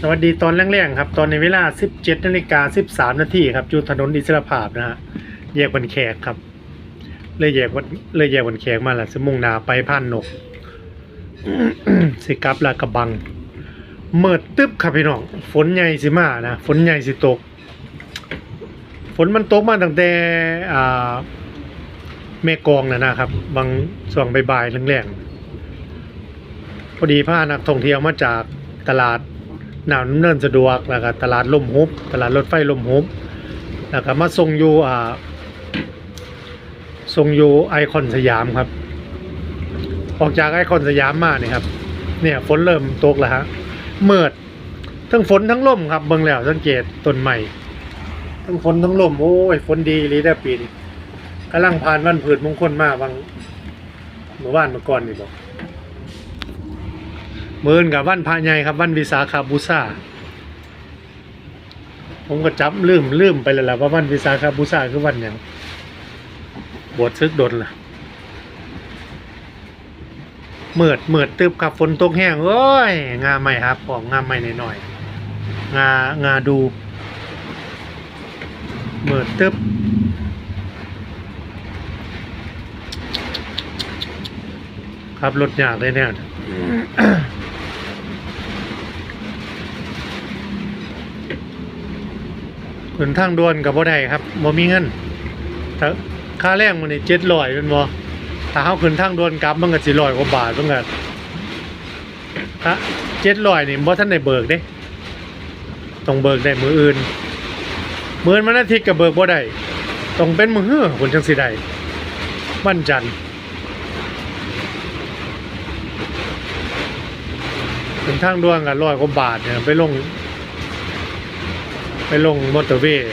สวัสดีตอนแรกๆครับ ตอนในเวลา 17นาฬิกา13นาทีครับอยู่ถนนอิสระภาพนะฮะแยกบันแขกครับ เลยแยกวันเลยแยกบันแขกมาละสมุ่งนาไปผ่านนกสิกับลากระบังเมิดตึ๊บครับพี่น้องฝนใหญ่สิมานะฝนใหญ่สิตก ฝนมันตกมาตั้งแต่อ่าแม่กองนะนะครับ บางช่วงบ่ายๆแรงๆพอดีพานักท่องเที่ยวมาจากตลาด หนาวน้ำเนินสะดวกแล้วก็ตลาดลมฮุบตลาดรถไฟลมฮุบแล้วก็มาส่งอยู่อ่าส่งอยู่ไอคอนสยามครับ ออกจากไอคอนสยามมาเนี่ยครับ เนี่ยฝนเริ่มตกแล้วฮะเมืดทั้งฝนทั้งลมครับเบิ่งแล้วสังเกตต้นใหม่ทั้งฝนทั้งลมโอ้ยฝนดีลีได้ปีนี้กำลังผ่านวันผืดมงคลมาบางเมื่อวานเมื่อก่อนนี่บอก มือนกับวันพระใหญ่ครับวันวิสาขาบูชาผมก็จับลืมลืมไปแล้วล่ะว่าวันวิสาขาบูชาคือวันหยังบวชซึกดนล่ะเมือดเมือดตึบกับฝนตกแห้งโอ้ยงาใหม่ครับของงาใหม่หน่อยๆงางาดูเมิดตึ๊บขับรถยากเลยเนี่ย ขึ้นทางด่วนกับบ่ได้ครับบ่มีเงินแต่ค่าแรงมันนี่เจ็ดร้อยเป็นบ่ถ้าเฮาขึ้นทางด่วนกลับมันก็สิร้อยกว่าบาทมันก็ถ้าเจ็ดร้อยนี่บ่ทันได้เบิกเด้ต้องเบิกได้มืออื่นมือนมันอาทิตย์กับเบิกบ่ได้ต้องเป็นมือเฮือคนจังสิได้วันจันทร์เป็นทางด่วนกันร้อยกว่าบาทเนี่ยไปลง ไปลงมอเตอร์เวย์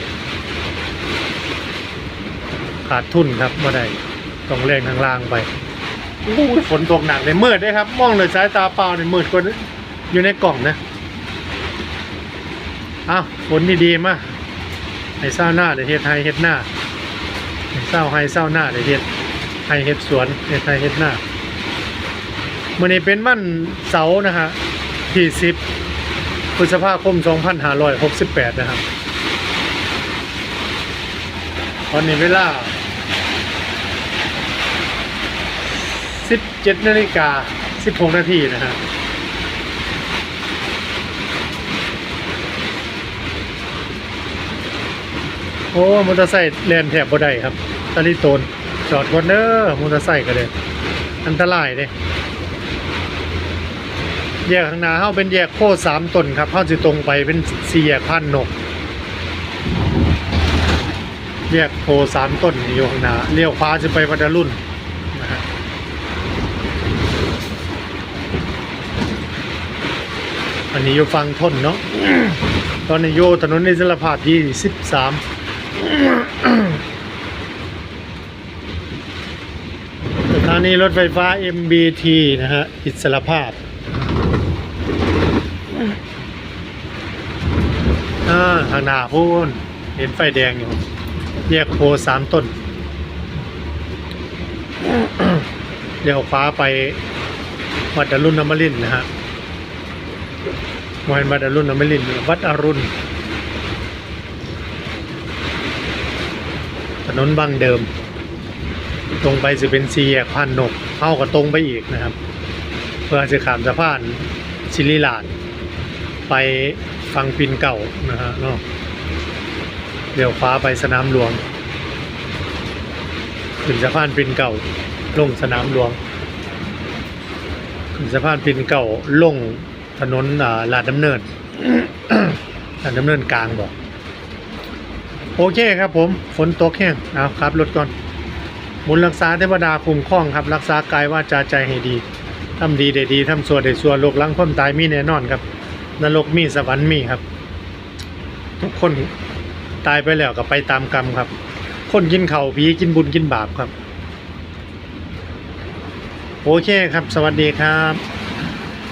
ขาดทุนครับบ่ได้ต้องเร่งทางล่างไปอู้ยฝนตกหนักเลยมืดด้วยครับ มองเลยสายตาเปล่าเนี่ยมืดกว่าอยู่ในกล่องนะอ้าวฝนดีๆมาให้เศร้าหน้าเดี๋ยวเฮ็ดไฮเฮ็ดหน้าให้เศร้าไฮเศร้าหน้าเดี๋ยวเฮ็ดไฮเฮ็ดสวนเฮ็ดไฮเฮ็ดหน้ามื้อนี้เป็นวันเสาร์นะฮะที่10 พฤษภาคม 2568 นะครับ ตอนนี้เวลา 17นาฬิกา 16 นาทีนะฮะโอ้มอเตอร์ไซค์แล่นแถบบ่ได้ครับตาลิโตนจอดก่อนเด้อมอเตอร์ไซค์ก็เลยอันตรายเด้ แยกข้างหน้าเฮาเป็นแยกโคสามต้นครับเฮาสิตรงไปเป็นสี่แยกพันนก แยกโพสามต้นอยู่ข้างหน้าเลี้ยวขวาจะไปวัดรุ่นนะฮะอันนี้อยู่ฟังทนเนาะตอนนี้อยู่ถนนนิสรภาพที่สิบสามสถานีรถไฟฟ้า MBT นะฮะ อิสรภาพ อ่าทางหน้าพูนเห็นไฟแดงอยู่แยกโพสามต้นเดี๋ยวฟ้าไปวัดอรุณอมรินนะฮะมอยวัดอรุณอมรินวัดอรุณถนนบางเดิม ตรงไปจะเป็นสี่แยกพันนกเข้ากับตรงไปอีกนะครับ เพื่อจะขามสะพานชิลิลาดไป ฟังปินเก่านะฮะเนาะเดี๋ยวฟ้าไปสนามหลวง ขึ้นสะพานปินเก่าลงสนามหลวง ขึ้นสะพานปินเก่าลงถนนอ่าลาดดำเนินลาดดำเนินกลางบอกโอเคครับผม ฝนตกแห้งเอาครับรถก่อนบุญรักษาเทวดาคุ้มครองครับ รักษากายวาจาใจให้ดีทำดีได้ดีทำชั่วนได้ชั่วนโลกลังความตายมีแน่นอนครับ นรกมีสวรรค์มีครับ ทุกคนตายไปแล้วก็ไปตามกรรมครับ คนกินเข่าผีกินบุญกินบาปครับ โอเคครับ สวัสดีครับ